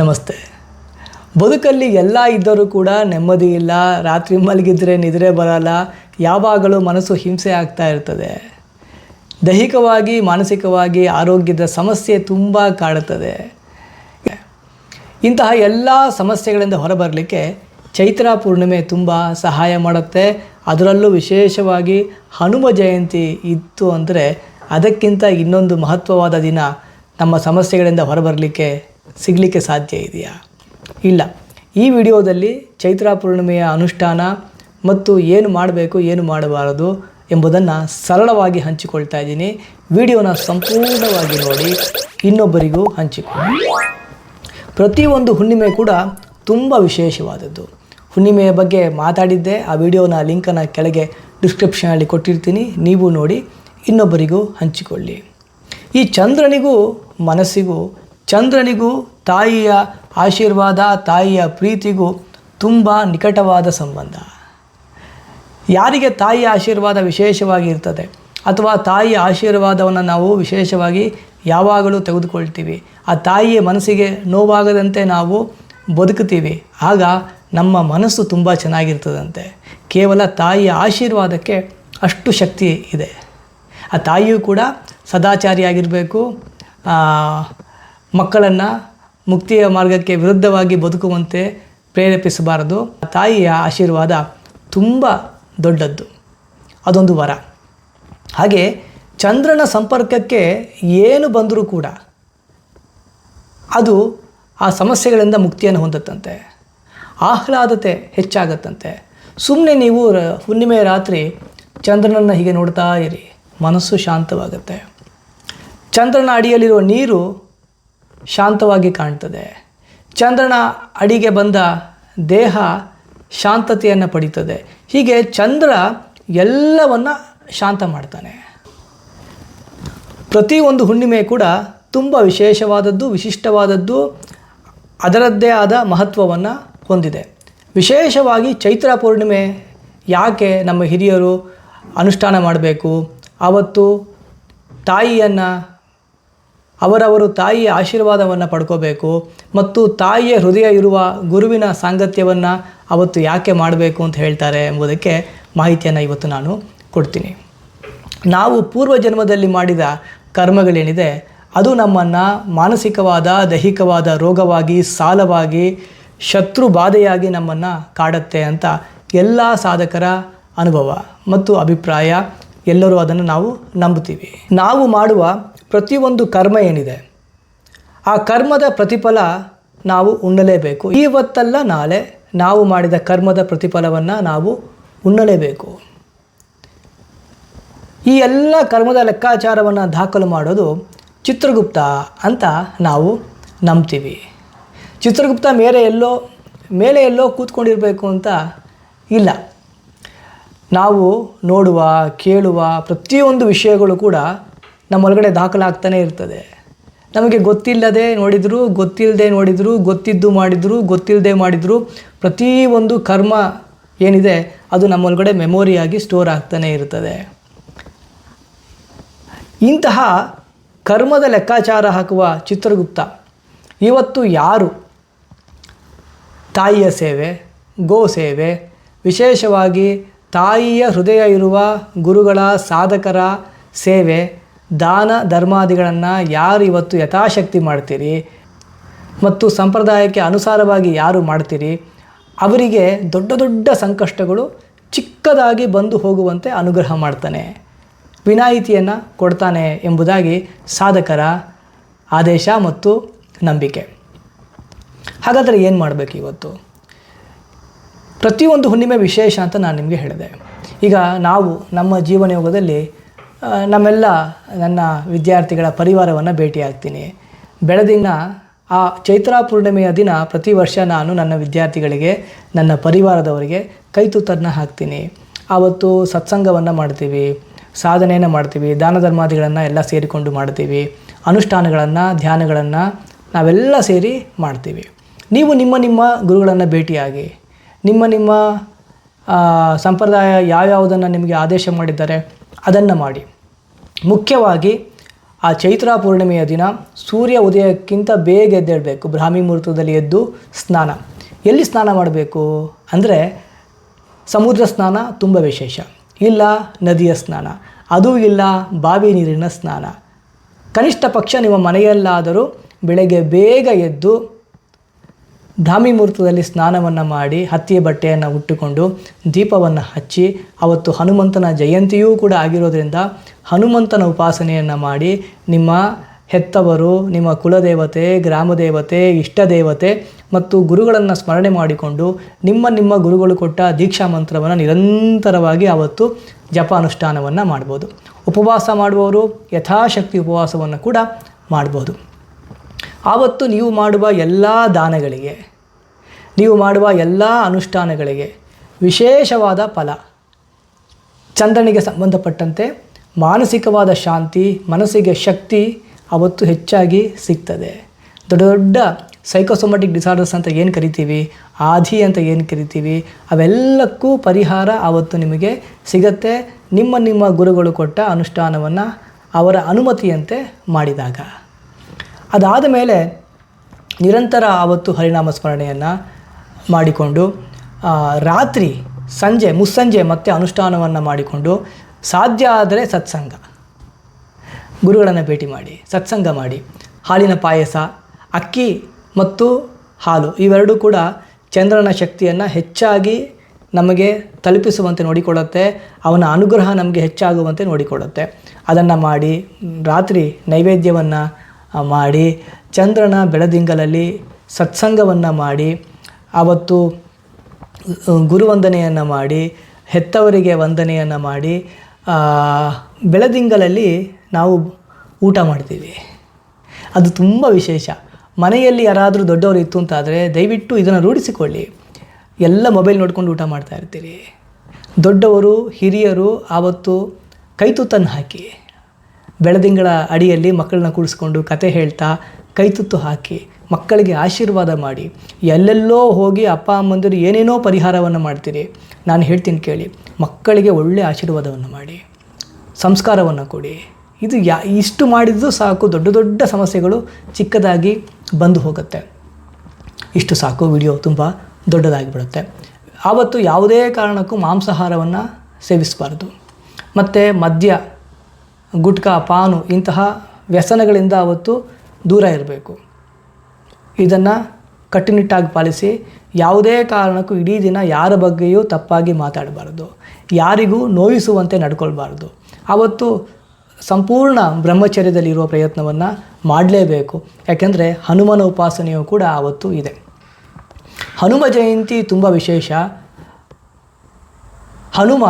ನಮಸ್ತೆ. ಬದುಕಲ್ಲಿ ಎಲ್ಲ ಇದ್ದರೂ ಕೂಡ ನೆಮ್ಮದಿ ಇಲ್ಲ, ರಾತ್ರಿ ಮಲಗಿದ್ರೆ ನಿದ್ರೆ ಬರಲ್ಲ, ಯಾವಾಗಲೂ ಮನಸ್ಸು ಹಿಂಸೆ ಆಗ್ತಾ ಇರ್ತದೆ. ದೈಹಿಕವಾಗಿ, ಮಾನಸಿಕವಾಗಿ ಆರೋಗ್ಯದ ಸಮಸ್ಯೆ ತುಂಬ ಕಾಡುತ್ತದೆ. ಇಂತಹ ಎಲ್ಲ ಸಮಸ್ಯೆಗಳಿಂದ ಹೊರಬರಲಿಕ್ಕೆ ಚೈತ್ರ ಪೂರ್ಣಿಮೆ ತುಂಬ ಸಹಾಯ ಮಾಡುತ್ತೆ. ಅದರಲ್ಲೂ ವಿಶೇಷವಾಗಿ ಹನುಮ ಜಯಂತಿ ಇತ್ತು ಅಂದರೆ ಅದಕ್ಕಿಂತ ಇನ್ನೊಂದು ಮಹತ್ವವಾದ ದಿನ ನಮ್ಮ ಸಮಸ್ಯೆಗಳಿಂದ ಹೊರಬರಲಿಕ್ಕೆ ಸಿಗಲಿಕ್ಕೆ ಸಾಧ್ಯ ಇದೆಯಾ? ಇಲ್ಲ. ಈ ವಿಡಿಯೋದಲ್ಲಿ ಚೈತ್ರ ಪೂರ್ಣಿಮೆಯ ಅನುಷ್ಠಾನ ಮತ್ತು ಏನು ಮಾಡಬೇಕು, ಏನು ಮಾಡಬಾರದು ಎಂಬುದನ್ನು ಸರಳವಾಗಿ ಹಂಚಿಕೊಳ್ತಾ ಇದ್ದೀನಿ. ವಿಡಿಯೋನ ಸಂಪೂರ್ಣವಾಗಿ ನೋಡಿ, ಇನ್ನೊಬ್ಬರಿಗೂ ಹಂಚಿಕೊಳ್ಳಿ. ಪ್ರತಿಯೊಂದು ಹುಣ್ಣಿಮೆ ಕೂಡ ತುಂಬ ವಿಶೇಷವಾದದ್ದು. ಹುಣ್ಣಿಮೆಯ ಬಗ್ಗೆ ಮಾತಾಡಿದ್ದೆ, ಆ ವಿಡಿಯೋನ ಲಿಂಕನ್ನು ಕೆಳಗೆ ಡಿಸ್ಕ್ರಿಪ್ಷನಲ್ಲಿ ಕೊಟ್ಟಿರ್ತೀನಿ. ನೀವು ನೋಡಿ, ಇನ್ನೊಬ್ಬರಿಗೂ ಹಂಚಿಕೊಳ್ಳಿ. ಈ ಚಂದ್ರನಿಗೂ, ಮನಸ್ಸಿಗೂ ಚಂದ್ರನಿಗೂ ತಾಯಿಯ ಆಶೀರ್ವಾದ, ತಾಯಿಯ ಪ್ರೀತಿಗೂ ತುಂಬ ನಿಕಟವಾದ ಸಂಬಂಧ. ಯಾರಿಗೆ ತಾಯಿಯ ಆಶೀರ್ವಾದ ವಿಶೇಷವಾಗಿ ಇರ್ತದೆ ಅಥವಾ ತಾಯಿಯ ಆಶೀರ್ವಾದವನ್ನು ನಾವು ವಿಶೇಷವಾಗಿ ಯಾವಾಗಲೂ ತೆಗೆದುಕೊಳ್ತೀವಿ, ಆ ತಾಯಿಯ ಮನಸ್ಸಿಗೆ ನೋವಾಗದಂತೆ ನಾವು ಬದುಕುತ್ತೀವಿ, ಆಗ ನಮ್ಮ ಮನಸ್ಸು ತುಂಬ ಚೆನ್ನಾಗಿರ್ತದಂತೆ. ಕೇವಲ ತಾಯಿಯ ಆಶೀರ್ವಾದಕ್ಕೆ ಅಷ್ಟು ಶಕ್ತಿ ಇದೆ. ಆ ತಾಯಿಯೂ ಕೂಡ ಸದಾಚಾರಿಯಾಗಿರಬೇಕು ಮಕ್ಕಳನ್ನು ಮುಕ್ತಿಯ ಮಾರ್ಗಕ್ಕೆ ವಿರುದ್ಧವಾಗಿ ಬದುಕುವಂತೆ ಪ್ರೇರೇಪಿಸಬಾರದು. ತಾಯಿಯ ಆಶೀರ್ವಾದ ತುಂಬ ದೊಡ್ಡದ್ದು. ಅದೊಂದು ವರ. ಹಾಗೆ ಚಂದ್ರನ ಸಂಪರ್ಕಕ್ಕೆ ಏನು ಬಂದರೂ ಕೂಡ ಅದು ಆ ಸಮಸ್ಯೆಗಳಿಂದ ಮುಕ್ತಿಯನ್ನು ಹೊಂದುತ್ತಂತೆ. ಆಹ್ಲಾದತೆ ಹೆಚ್ಚಾಗತ್ತಂತೆ. ಸುಮ್ಮನೆ ನೀವು ಹುಣ್ಣಿಮೆ ರಾತ್ರಿ ಚಂದ್ರನನ್ನು ಹೀಗೆ ನೋಡ್ತಾ ಇರಿ. ಮನಸ್ಸು ಶಾಂತವಾಗುತ್ತೆ. ಚಂದ್ರನ ಅಡಿಯಲ್ಲಿರುವ ನೀರು ಶಾಂತವಾಗಿ ಕಾಣ್ತದೆ. ಚಂದ್ರನ ಅಡಿಗೆ ಬಂದ ದೇಹ ಶಾಂತತೆಯನ್ನು ಪಡೀತದೆ. ಹೀಗೆ ಚಂದ್ರ ಎಲ್ಲವನ್ನು ಶಾಂತ ಮಾಡ್ತಾನೆ. ಪ್ರತಿಯೊಂದು ಹುಣ್ಣಿಮೆ ಕೂಡ ತುಂಬ ವಿಶೇಷವಾದದ್ದು, ವಿಶಿಷ್ಟವಾದದ್ದು, ಅದರದ್ದೇ ಆದ ಮಹತ್ವವನ್ನು ಹೊಂದಿದೆ. ವಿಶೇಷವಾಗಿ ಚೈತ್ರ ಪೂರ್ಣಿಮೆ ಯಾಕೆ ನಮ್ಮ ಹಿರಿಯರು ಅನುಷ್ಠಾನ ಮಾಡಬೇಕು? ಆವತ್ತು ತಾಯಿಯನ್ನು ಅವರವರು ತಾಯಿಯ ಆಶೀರ್ವಾದವನ್ನು ಪಡ್ಕೋಬೇಕು ಮತ್ತು ತಾಯಿಯ ಹೃದಯ ಇರುವ ಗುರುವಿನ ಸಾಂಗತ್ಯವನ್ನು ಅವತ್ತು ಯಾಕೆ ಮಾಡಬೇಕು ಅಂತ ಹೇಳ್ತಾರೆ ಎಂಬುದಕ್ಕೆ ಮಾಹಿತಿಯನ್ನು ಇವತ್ತು ನಾನು ಕೊಡ್ತೀನಿ. ನಾವು ಪೂರ್ವ ಜನ್ಮದಲ್ಲಿ ಮಾಡಿದ ಕರ್ಮಗಳೇನಿದೆ, ಅದು ನಮ್ಮನ್ನು ಮಾನಸಿಕವಾದ, ದೈಹಿಕವಾದ ರೋಗವಾಗಿ, ಸಾಲವಾಗಿ ಶತ್ರು ಬಾಧೆಯಾಗಿ ನಮ್ಮನ್ನು ಕಾಡುತ್ತೆ ಅಂತ ಎಲ್ಲ ಸಾಧಕರ ಅನುಭವ ಮತ್ತು ಅಭಿಪ್ರಾಯ ಎಲ್ಲರೂ ಅದನ್ನು ನಾವು ನಂಬುತ್ತೀವಿ. ನಾವು ಮಾಡುವ ಪ್ರತಿಯೊಂದು ಕರ್ಮ ಏನಿದೆ, ಆ ಕರ್ಮದ ಪ್ರತಿಫಲ ನಾವು ಉಣ್ಣಲೇಬೇಕು. ಇವತ್ತಲ್ಲ ನಾಳೆ ನಾವು ಮಾಡಿದ ಕರ್ಮದ ಪ್ರತಿಫಲವನ್ನು ನಾವು ಉಣ್ಣಲೇಬೇಕು. ಈ ಎಲ್ಲ ಕರ್ಮದ ಲೆಕ್ಕಾಚಾರವನ್ನು ದಾಖಲು ಮಾಡೋದು ಚಿತ್ರಗುಪ್ತ ಅಂತ ನಾವು ನಂಬ್ತೀವಿ. ಚಿತ್ರಗುಪ್ತ ಮೇಲೆ ಎಲ್ಲೋ ಮೇಲೆ ಎಲ್ಲೋ ಕೂತ್ಕೊಂಡಿರಬೇಕು ಅಂತ ಇಲ್ಲ. ನಾವು ನೋಡುವ, ಕೇಳುವ ಪ್ರತಿಯೊಂದು ವಿಷಯಗಳು ಕೂಡ ನಮ್ಮೊಳಗಡೆ ದಾಖಲಾಗ್ತಾನೆ ಇರ್ತದೆ. ನಮಗೆ ಗೊತ್ತಿಲ್ಲದೆ ನೋಡಿದರೂ ಗೊತ್ತಿಲ್ಲದೆ ನೋಡಿದರೂ, ಗೊತ್ತಿದ್ದು ಮಾಡಿದರೂ ಗೊತ್ತಿಲ್ಲದೆ ಮಾಡಿದರೂ ಪ್ರತಿಯೊಂದು ಕರ್ಮ ಏನಿದೆ, ಅದು ನಮ್ಮೊಳಗಡೆ ಮೆಮೊರಿಯಾಗಿ ಸ್ಟೋರ್ ಆಗ್ತಾನೆ ಇರ್ತದೆ. ಇಂತಹ ಕರ್ಮದ ಲೆಕ್ಕಾಚಾರ ಹಾಕುವ ಚಿತ್ರಗುಪ್ತ, ಇವತ್ತು ಯಾರು? ತಾಯಿಯ ಸೇವೆ, ಗೋ ಸೇವೆ, ವಿಶೇಷವಾಗಿ ತಾಯಿಯ ಹೃದಯ ಇರುವ ಗುರುಗಳ ಸಾಧಕರ ಸೇವೆ ದಾನ ಧರ್ಮಾದಿಗಳನ್ನು ಯಾರು ಇವತ್ತು ಯಥಾಶಕ್ತಿ ಮಾಡ್ತೀರಿ ಮತ್ತು ಸಂಪ್ರದಾಯಕ್ಕೆ ಅನುಸಾರವಾಗಿ ಯಾರು ಮಾಡ್ತೀರಿ, ಅವರಿಗೆ ದೊಡ್ಡ ದೊಡ್ಡ ಸಂಕಷ್ಟಗಳು ಚಿಕ್ಕದಾಗಿ ಬಂದು ಹೋಗುವಂತೆ ಅನುಗ್ರಹ ಮಾಡ್ತಾನೆ. ವಿನಾಯಿತಿಯನ್ನು ಕೊಡ್ತಾನೆ ಎಂಬುದಾಗಿ ಸಾಧಕರ ಆದೇಶ ಮತ್ತು ನಂಬಿಕೆ. ಹಾಗಾದರೆ ಏನು ಮಾಡಬೇಕು ಇವತ್ತು? ಪ್ರತಿಯೊಂದು ಹುಣ್ಣಿಮೆ ವಿಶೇಷ ಅಂತ ನಾನು ನಿಮಗೆ ಹೇಳಿದೆ. ಈಗ ನಾವು ನಮ್ಮ ಜೀವನ ಯೋಗದಲ್ಲಿ ನಮ್ಮೆಲ್ಲ ನನ್ನ ವಿದ್ಯಾರ್ಥಿಗಳ ಪರಿವಾರವನ್ನು ಭೇಟಿಯಾಗ್ತೀನಿ. ಬೆಳದಿನ ಆ ಚೈತ್ರ ಪೂರ್ಣಿಮೆಯ ದಿನ ಪ್ರತಿ ವರ್ಷ ನಾನು ನನ್ನ ವಿದ್ಯಾರ್ಥಿಗಳಿಗೆ, ನನ್ನ ಪರಿವಾರದವರಿಗೆ ಕೈತೂತನ್ನು ಹಾಕ್ತೀನಿ. ಆವತ್ತು ಸತ್ಸಂಗವನ್ನು ಮಾಡ್ತೀವಿ, ಸಾಧನೆಯನ್ನು ಮಾಡ್ತೀವಿ, ದಾನ ಧರ್ಮಾದಿಗಳನ್ನು ಎಲ್ಲ ಸೇರಿಕೊಂಡು ಮಾಡ್ತೀವಿ. ಅನುಷ್ಠಾನಗಳನ್ನು, ಧ್ಯಾನಗಳನ್ನು ನಾವೆಲ್ಲ ಸೇರಿ ಮಾಡ್ತೀವಿ. ನೀವು ನಿಮ್ಮ ನಿಮ್ಮ ಗುರುಗಳನ್ನು ಭೇಟಿಯಾಗಿ, ನಿಮ್ಮ ನಿಮ್ಮ ಸಂಪ್ರದಾಯ ಯಾವ್ಯಾವುದನ್ನು ನಿಮಗೆ ಆದೇಶ ಮಾಡಿದ್ದಾರೆ ಅದನ್ನು ಮಾಡಿ. ಮುಖ್ಯವಾಗಿ ಆ ಚೈತ್ರ ಪೂರ್ಣಿಮೆಯ ದಿನ ಸೂರ್ಯ ಉದಯಕ್ಕಿಂತ ಬೇಗ ಎದ್ದೇಳಬೇಕು. ಬ್ರಾಹ್ಮಿ ಮುಹೂರ್ತದಲ್ಲಿ ಎದ್ದು ಸ್ನಾನ. ಎಲ್ಲಿ ಸ್ನಾನ ಮಾಡಬೇಕು? ಅಂದರೆ ಸಮುದ್ರ ಸ್ನಾನ ತುಂಬ ವಿಶೇಷ. ಇಲ್ಲ ನದಿಯ ಸ್ನಾನ. ಅದೂ ಇಲ್ಲ ಬಾವಿ ನೀರಿನ ಸ್ನಾನ. ಕನಿಷ್ಠ ಪಕ್ಷ ನಿಮ್ಮ ಮನೆಯಲ್ಲಾದರೂ ಬೆಳಗ್ಗೆ ಬೇಗ ಎದ್ದು ಬ್ರಾಹ್ಮಿ ಮುಹೂರ್ತದಲ್ಲಿ ಸ್ನಾನವನ್ನು ಮಾಡಿ ಹತ್ತಿಯ ಬಟ್ಟೆಯನ್ನು ಉಟ್ಟುಕೊಂಡು ದೀಪವನ್ನು ಹಚ್ಚಿ, ಅವತ್ತು ಹನುಮಂತನ ಜಯಂತಿಯೂ ಕೂಡ ಆಗಿರೋದ್ರಿಂದ ಹನುಮಂತನ ಉಪಾಸನೆಯನ್ನು ಮಾಡಿ ನಿಮ್ಮ ಹೆತ್ತವರು, ನಿಮ್ಮ ಕುಲದೇವತೆ, ಗ್ರಾಮದೇವತೆ, ಇಷ್ಟದೇವತೆ ಮತ್ತು ಗುರುಗಳನ್ನು ಸ್ಮರಣೆ ಮಾಡಿಕೊಂಡು ನಿಮ್ಮ ನಿಮ್ಮ ಗುರುಗಳು ಕೊಟ್ಟ ದೀಕ್ಷಾ ಮಂತ್ರವನ್ನು ನಿರಂತರವಾಗಿ ಅವತ್ತು ಜಪ ಅನುಷ್ಠಾನವನ್ನು ಮಾಡ್ಬೋದು. ಉಪವಾಸ ಮಾಡುವವರು ಯಥಾಶಕ್ತಿ ಉಪವಾಸವನ್ನು ಕೂಡ ಮಾಡ್ಬೋದು. ಆವತ್ತು ನೀವು ಮಾಡುವ ಎಲ್ಲ ದಾನಗಳಿಗೆ, ನೀವು ಮಾಡುವ ಎಲ್ಲ ಅನುಷ್ಠಾನಗಳಿಗೆ ವಿಶೇಷವಾದ ಫಲ. ಚಂದ್ರನಿಗೆ ಸಂಬಂಧಪಟ್ಟಂತೆ ಮಾನಸಿಕವಾದ ಶಾಂತಿ, ಮನಸ್ಸಿಗೆ ಶಕ್ತಿ ಅವತ್ತು ಹೆಚ್ಚಾಗಿ ಸಿಗ್ತದೆ. ದೊಡ್ಡ ದೊಡ್ಡ ಸೈಕೋಸೊಮ್ಯಾಟಿಕ್ ಡಿಸಾರ್ಡರ್ಸ್ ಅಂತ ಏನು ಕರಿತೀವಿ ಆಧಿ ಅಂತ ಏನು ಕರಿತೀವಿ, ಅವೆಲ್ಲಕ್ಕೂ ಪರಿಹಾರ ಆವತ್ತು ನಿಮಗೆ ಸಿಗತ್ತೆ. ನಿಮ್ಮ ನಿಮ್ಮ ಗುರುಗಳು ಕೊಟ್ಟ ಅನುಷ್ಠಾನವನ್ನು ಅವರ ಅನುಮತಿಯಂತೆ ಮಾಡಿದಾಗ. ಅದಾದ ಮೇಲೆ ನಿರಂತರ ಆವತ್ತು ಹರಿನಾಮ ಸ್ಮರಣೆಯನ್ನು ಮಾಡಿಕೊಂಡು ರಾತ್ರಿ ಸಂಜೆ, ಮುಸ್ಸಂಜೆ ಮತ್ತೆ ಅನುಷ್ಠಾನವನ್ನು ಮಾಡಿಕೊಂಡು, ಸಾಧ್ಯ ಆದರೆ ಸತ್ಸಂಗ. ಗುರುಗಳನ್ನು ಭೇಟಿ ಮಾಡಿ, ಸತ್ಸಂಗ ಮಾಡಿ. ಹಾಲಿನ ಪಾಯಸ, ಅಕ್ಕಿ ಮತ್ತು ಹಾಲು ಇವೆರಡೂ ಕೂಡ ಚಂದ್ರನ ಶಕ್ತಿಯನ್ನು ಹೆಚ್ಚಾಗಿ ನಮಗೆ ತಲುಪಿಸುವಂತೆ ನೋಡಿಕೊಳ್ಳುತ್ತೆ, ಅವನ ಅನುಗ್ರಹ ನಮಗೆ ಹೆಚ್ಚಾಗುವಂತೆ ನೋಡಿಕೊಳ್ಳುತ್ತೆ. ಅದನ್ನು ಮಾಡಿ, ರಾತ್ರಿ ನೈವೇದ್ಯವನ್ನು ಮಾಡಿ, ಚಂದ್ರನ ಬೆಳದಿಂಗಲಲ್ಲಿ ಸತ್ಸಂಗವನ್ನು ಮಾಡಿ, ಆವತ್ತು ಗುರುವಂದನೆಯನ್ನು ಮಾಡಿ, ಹೆತ್ತವರಿಗೆ ವಂದನೆಯನ್ನು ಮಾಡಿ ಬೆಳದಿಂಗಲಲ್ಲಿ ನಾವು ಊಟ ಮಾಡ್ತೀವಿ. ಅದು ತುಂಬ ವಿಶೇಷ. ಮನೆಯಲ್ಲಿ ಯಾರಾದರೂ ದೊಡ್ಡವರು ಇತ್ತು ಅಂತಾದರೆ ದಯವಿಟ್ಟು ಇದನ್ನು ರೂಢಿಸಿಕೊಳ್ಳಿ. ಎಲ್ಲ ಮೊಬೈಲ್ ನೋಡ್ಕೊಂಡು ಊಟ ಮಾಡ್ತಾ ಇರ್ತೀರಿ. ದೊಡ್ಡವರು, ಹಿರಿಯರು, ಆವತ್ತು ಕೈತುತ್ತನ್ನು ಹಾಕಿ. ಬೆಳದಿಂಗಳ ಅಡಿಯಲ್ಲಿ ಮಕ್ಕಳನ್ನ ಕೂಡಿಸ್ಕೊಂಡು ಕತೆ ಹೇಳ್ತಾ ಕೈತುತ್ತು ಹಾಕಿ ಮಕ್ಕಳಿಗೆ ಆಶೀರ್ವಾದ ಮಾಡಿ, ಎಲ್ಲೆಲ್ಲೋ ಹೋಗಿ ಅಪ್ಪ ಅಮ್ಮಂದಿರು ಏನೇನೋ ಪರಿಹಾರವನ್ನು ಮಾಡ್ತೀರಿ, ನಾನು ಹೇಳ್ತೀನಿ ಕೇಳಿ. ಮಕ್ಕಳಿಗೆ ಒಳ್ಳೆಯ ಆಶೀರ್ವಾದವನ್ನು ಮಾಡಿ, ಸಂಸ್ಕಾರವನ್ನು ಕೊಡಿ. ಇದು ಯಾ, ಇಷ್ಟು ಮಾಡಿದ್ದು ಸಾಕು, ದೊಡ್ಡ ದೊಡ್ಡ ಸಮಸ್ಯೆಗಳು ಚಿಕ್ಕದಾಗಿ ಬಂದು ಹೋಗುತ್ತೆ. ಇಷ್ಟು ಸಾಕು, ವಿಡಿಯೋ ತುಂಬ ದೊಡ್ಡದಾಗಿ ಬಿಡುತ್ತೆ. ಆವತ್ತು ಯಾವುದೇ ಕಾರಣಕ್ಕೂ ಮಾಂಸಾಹಾರವನ್ನು ಸೇವಿಸಬಾರ್ದು. ಮತ್ತು ಮದ್ಯ ಗುಟ್ಕಾ, ಪಾನು ಇಂತಹ ವ್ಯಸನಗಳಿಂದ ಅವತ್ತು ದೂರ ಇರಬೇಕು. ಇದನ್ನು ಕಟ್ಟುನಿಟ್ಟಾಗಿ ಪಾಲಿಸಿ ಯಾವುದೇ ಕಾರಣಕ್ಕೂ ಇಡೀ ದಿನ ಯಾರ ಬಗ್ಗೆಯೂ ತಪ್ಪಾಗಿ ಮಾತಾಡಬಾರ್ದು. ಯಾರಿಗೂ ನೋಯಿಸುವಂತೆ ನಡ್ಕೊಳ್ಬಾರ್ದು. ಆವತ್ತು ಸಂಪೂರ್ಣ ಬ್ರಹ್ಮಚರ್ಯದಲ್ಲಿರುವ ಪ್ರಯತ್ನವನ್ನು ಮಾಡಲೇಬೇಕು. ಯಾಕೆಂದರೆ ಹನುಮನ ಉಪಾಸನೆಯೂ ಕೂಡ ಆವತ್ತು ಇದೆ. ಹನುಮ ಜಯಂತಿ ತುಂಬ ವಿಶೇಷ. ಹನುಮ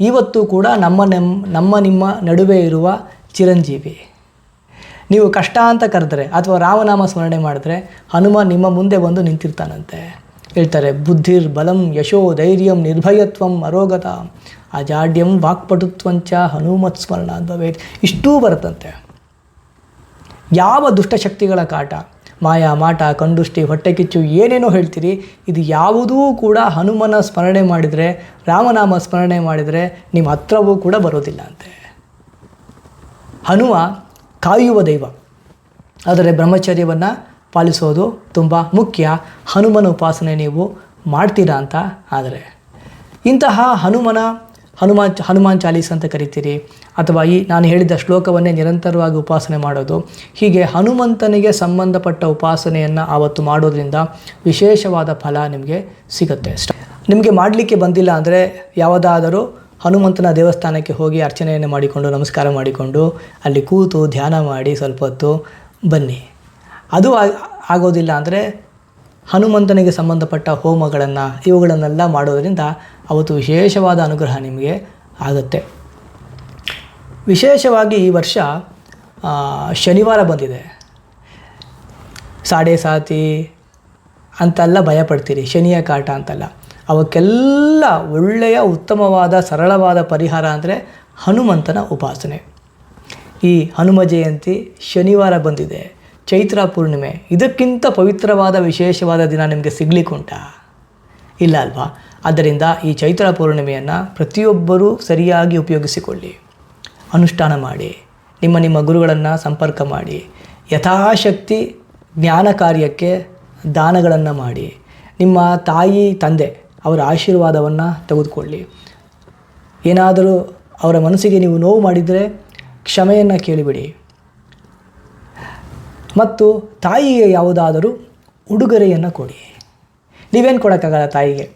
ಇವತ್ತು ಕೂಡ ನಮ್ಮ ನೆಮ್, ನಮ್ಮ ನಿಮ್ಮ ನಡುವೆ ಇರುವ ಚಿರಂಜೀವಿ. ನೀವು ಕಷ್ಟ ಅಂತ ಕರೆದ್ರೆ ಅಥವಾ ರಾಮನಾಮ ಸ್ಮರಣೆ ಮಾಡಿದ್ರೆ ಹನುಮ ನಿಮ್ಮ ಮುಂದೆ ಬಂದು ನಿಂತಿರ್ತಾನಂತೆ. ಹೇಳ್ತಾರೆ, ಬುದ್ಧಿರ್ ಬಲಂ ಯಶೋ ಧೈರ್ಯಂ ನಿರ್ಭಯತ್ವಂ ಅರೋಗತ, ಅಜಾಡ್ಯಂ ವಾಕ್ಪಟುತ್ವಂಚ ಹನುಮತ್ ಸ್ಮರಣ ಭವೇತ್. ಇಷ್ಟೂ ಬರುತ್ತಂತೆ. ಯಾವ ದುಷ್ಟಶಕ್ತಿಗಳ ಕಾಟ ಮಾಯ ಮಾಟ, ಕಂಡುಷ್ಟಿ, ಹೊಟ್ಟೆ ಕಿಚ್ಚು, ಏನೇನೋ ಹೇಳ್ತೀರಿ, ಇದು ಯಾವುದೂ ಕೂಡ ಹನುಮನ ಸ್ಮರಣೆ ಮಾಡಿದರೆ, ರಾಮನಾಮ ಸ್ಮರಣೆ ಮಾಡಿದರೆ ನಿಮ್ಮ ಹತ್ರವೂ ಕೂಡ ಬರೋದಿಲ್ಲ ಅಂತೆ. ಹನುಮ ಕಾಯುವ ದೈವ. ಆದರೆ ಬ್ರಹ್ಮಚರ್ಯವನ್ನು ಪಾಲಿಸೋದು ತುಂಬ ಮುಖ್ಯ. ಹನುಮನ ಉಪಾಸನೆ ನೀವು ಮಾಡ್ತೀರಾ ಅಂತ ಆದರೆ ಇಂತಹ ಹನುಮನ ಹನುಮಾನ್ ಹನುಮಾನ್ ಚಾಲೀಸ್ ಅಂತ ಕರಿತೀರಿ. ಅಥವಾ ಈ ನಾನು ಹೇಳಿದ ಶ್ಲೋಕವನ್ನೇ ನಿರಂತರವಾಗಿ ಉಪಾಸನೆ ಮಾಡೋದು. ಹೀಗೆ ಹನುಮಂತನಿಗೆ ಸಂಬಂಧಪಟ್ಟ ಉಪಾಸನೆಯನ್ನು ಆವತ್ತು ಮಾಡೋದ್ರಿಂದ ವಿಶೇಷವಾದ ಫಲ ನಿಮಗೆ ಸಿಗುತ್ತೆ. ನಿಮಗೆ ಮಾಡಲಿಕ್ಕೆ ಬಂದಿಲ್ಲ ಅಂದರೆ ಯಾವುದಾದರೂ ಹನುಮಂತನ ದೇವಸ್ಥಾನಕ್ಕೆ ಹೋಗಿ ಅರ್ಚನೆಯನ್ನು ಮಾಡಿಕೊಂಡು, ನಮಸ್ಕಾರ ಮಾಡಿಕೊಂಡು, ಅಲ್ಲಿ ಕೂತು ಧ್ಯಾನ ಮಾಡಿ ಸ್ವಲ್ಪ ಹೊತ್ತು ಬನ್ನಿ. ಅದು ಆಗೋದಿಲ್ಲ ಅಂದರೆ ಹನುಮಂತನಿಗೆ ಸಂಬಂಧಪಟ್ಟ ಹೋಮಗಳನ್ನು ಇವುಗಳನ್ನೆಲ್ಲ ಮಾಡೋದರಿಂದ ಅವತ್ತು ವಿಶೇಷವಾದ ಅನುಗ್ರಹ ನಿಮಗೆ ಆಗುತ್ತೆ. ವಿಶೇಷವಾಗಿ ಈ ವರ್ಷ ಶನಿವಾರ ಬಂದಿದೆ. ಸಾಡೆ ಸಾತಿ ಅಂತೆಲ್ಲ ಭಯಪಡ್ತೀರಿ, ಶನಿಯ ಕಾಟ ಅಂತೆಲ್ಲ. ಅವಕ್ಕೆಲ್ಲ ಒಳ್ಳೆಯ, ಉತ್ತಮವಾದ, ಸರಳವಾದ ಪರಿಹಾರ ಅಂದರೆ ಹನುಮಂತನ ಉಪಾಸನೆ. ಈ ಹನುಮ ಜಯಂತಿ ಶನಿವಾರ ಬಂದಿದೆ. ಚೈತ್ರ ಪೂರ್ಣಿಮೆ. ಇದಕ್ಕಿಂತ ಪವಿತ್ರವಾದ, ವಿಶೇಷವಾದ ದಿನ ನಿಮಗೆ ಸಿಗ್ಲಿಕ್ಕುಂಟಾ? ಇಲ್ಲ ಅಲ್ವಾ? ಆದ್ದರಿಂದ ಈ ಚೈತ್ರ ಪೂರ್ಣಿಮೆಯನ್ನು ಪ್ರತಿಯೊಬ್ಬರೂ ಸರಿಯಾಗಿ ಉಪಯೋಗಿಸಿಕೊಳ್ಳಿ. ಅನುಷ್ಠಾನ ಮಾಡಿ. ನಿಮ್ಮ ನಿಮ್ಮ ಗುರುಗಳನ್ನು ಸಂಪರ್ಕ ಮಾಡಿ. ಯಥಾಶಕ್ತಿ ಜ್ಞಾನ ಕಾರ್ಯಕ್ಕೆ ದಾನಗಳನ್ನು ಮಾಡಿ. ನಿಮ್ಮ ತಾಯಿ, ತಂದೆ ಅವರ ಆಶೀರ್ವಾದವನ್ನು ತೆಗೆದುಕೊಳ್ಳಿ. ಏನಾದರೂ ಅವರ ಮನಸ್ಸಿಗೆ ನೀವು ನೋವು ಮಾಡಿದರೆ ಕ್ಷಮೆಯನ್ನು ಕೇಳಿಬಿಡಿ. ಮತ್ತು ತಾಯಿಗೆ ಯಾವುದಾದರೂ ಉಡುಗೊರೆಯನ್ನು ಕೊಡಿ. ನೀವೇನು ಕೊಡೋಕ್ಕಾಗಲ್ಲ ತಾಯಿಗೆ?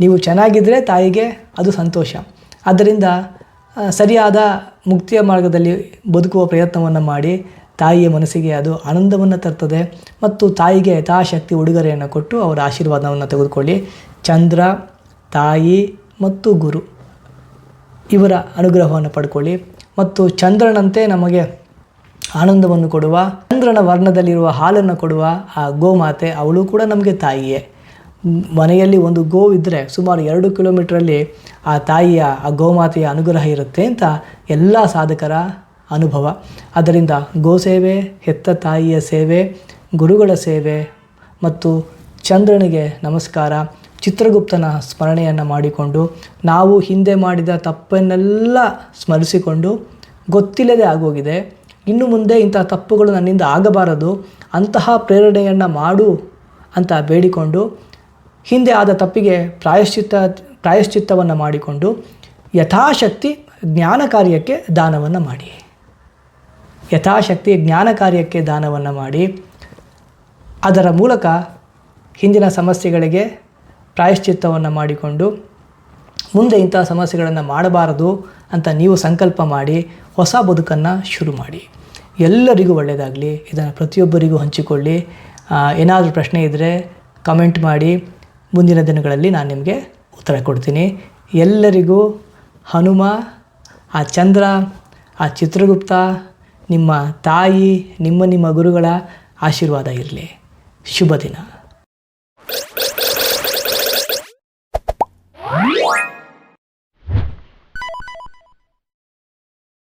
ನೀವು ಚೆನ್ನಾಗಿದ್ದರೆ ತಾಯಿಗೆ ಅದು ಸಂತೋಷ. ಆದ್ದರಿಂದ ಸರಿಯಾದ ಮುಕ್ತಿಯ ಮಾರ್ಗದಲ್ಲಿ ಬದುಕುವ ಪ್ರಯತ್ನವನ್ನು ಮಾಡಿ, ತಾಯಿಯ ಮನಸ್ಸಿಗೆ ಅದು ಆನಂದವನ್ನು ತರ್ತದೆ ಮತ್ತು ತಾಯಿಗೆ ಯಥಾಶಕ್ತಿ ಉಡುಗೊರೆಯನ್ನು ಕೊಟ್ಟು ಅವರ ಆಶೀರ್ವಾದವನ್ನು ತೆಗೆದುಕೊಳ್ಳಿ. ಚಂದ್ರ, ತಾಯಿ ಮತ್ತು ಗುರು, ಇವರ ಅನುಗ್ರಹವನ್ನು ಪಡ್ಕೊಳ್ಳಿ. ಮತ್ತು ಚಂದ್ರನಂತೆ ನಮಗೆ ಆನಂದವನ್ನು ಕೊಡುವ, ಚಂದ್ರನ ವರ್ಣದಲ್ಲಿರುವ ಹಾಲನ್ನು ಕೊಡುವ ಆ ಗೋಮಾತೆ ಅವಳು ಕೂಡ ನಮಗೆ ತಾಯಿಯೇ. ಮನೆಯಲ್ಲಿ ಒಂದು ಗೋವಿದ್ದರೆ ಸುಮಾರು ಎರಡು ಕಿಲೋಮೀಟ್ರಲ್ಲಿ ಆ ತಾಯಿಯ, ಆ ಗೋಮಾತೆಯ ಅನುಗ್ರಹ ಇರುತ್ತೆ ಅಂತ ಎಲ್ಲ ಸಾಧಕರ ಅನುಭವ. ಅದರಿಂದ ಗೋಸೇವೆ ಹೆತ್ತ ತಾಯಿಯ ಸೇವೆ, ಗುರುಗಳ ಸೇವೆ ಮತ್ತು ಚಂದ್ರನಿಗೆ ನಮಸ್ಕಾರ, ಚಿತ್ರಗುಪ್ತನ ಸ್ಮರಣೆಯನ್ನು ಮಾಡಿಕೊಂಡು ನಾವು ಹಿಂದೆ ಮಾಡಿದ ತಪ್ಪನ್ನೆಲ್ಲ ಸ್ಮರಿಸಿಕೊಂಡು ಗೊತ್ತಿಲ್ಲದೆ ಆಗೋಗಿದೆ. ಇನ್ನು ಮುಂದೆ ಇಂತಹ ತಪ್ಪುಗಳು ನನ್ನಿಂದ ಆಗಬಾರದು, ಅಂತಹ ಪ್ರೇರಣೆಯನ್ನು ಮಾಡು ಅಂತ ಬೇಡಿಕೊಂಡು, ಹಿಂದೆ ಆದ ತಪ್ಪಿಗೆ ಪ್ರಾಯಶ್ಚಿತ್ತ, ಪ್ರಾಯಶ್ಚಿತ್ತವನ್ನು ಮಾಡಿಕೊಂಡು, ಯಥಾಶಕ್ತಿ ಜ್ಞಾನ ಕಾರ್ಯಕ್ಕೆ ದಾನವನ್ನು ಮಾಡಿ. ಯಥಾಶಕ್ತಿ ಜ್ಞಾನ ಕಾರ್ಯಕ್ಕೆ ದಾನವನ್ನು ಮಾಡಿ. ಅದರ ಮೂಲಕ ಹಿಂದಿನ ಸಮಸ್ಯೆಗಳಿಗೆ ಪ್ರಾಯಶ್ಚಿತ್ತವನ್ನು ಮಾಡಿಕೊಂಡು, ಮುಂದೆ ಇಂಥ ಸಮಸ್ಯೆಗಳನ್ನು ಮಾಡಬಾರದು ಅಂತ ನೀವು ಸಂಕಲ್ಪ ಮಾಡಿ ಹೊಸ ಬದುಕನ್ನು ಶುರು ಮಾಡಿ. ಎಲ್ಲರಿಗೂ ಒಳ್ಳೆಯದಾಗಲಿ ಇದನ್ನು ಪ್ರತಿಯೊಬ್ಬರಿಗೂ ಹಂಚಿಕೊಳ್ಳಿ. ಏನಾದರೂ ಪ್ರಶ್ನೆ ಇದ್ದರೆ ಕಮೆಂಟ್ ಮಾಡಿ. ಮುಂದಿನ ದಿನಗಳಲ್ಲಿ ನಾನು ನಿಮಗೆ ಉತ್ತರ ಕೊಡ್ತೀನಿ. ಎಲ್ಲರಿಗೂ ಹನುಮ, ಆ ಚಂದ್ರ, ಆ ಚಿತ್ರಗುಪ್ತ, ನಿಮ್ಮ ತಾಯಿ, ನಿಮ್ಮ ನಿಮ್ಮ ಗುರುಗಳ ಆಶೀರ್ವಾದ ಇರಲಿ. ಶುಭ ದಿನ.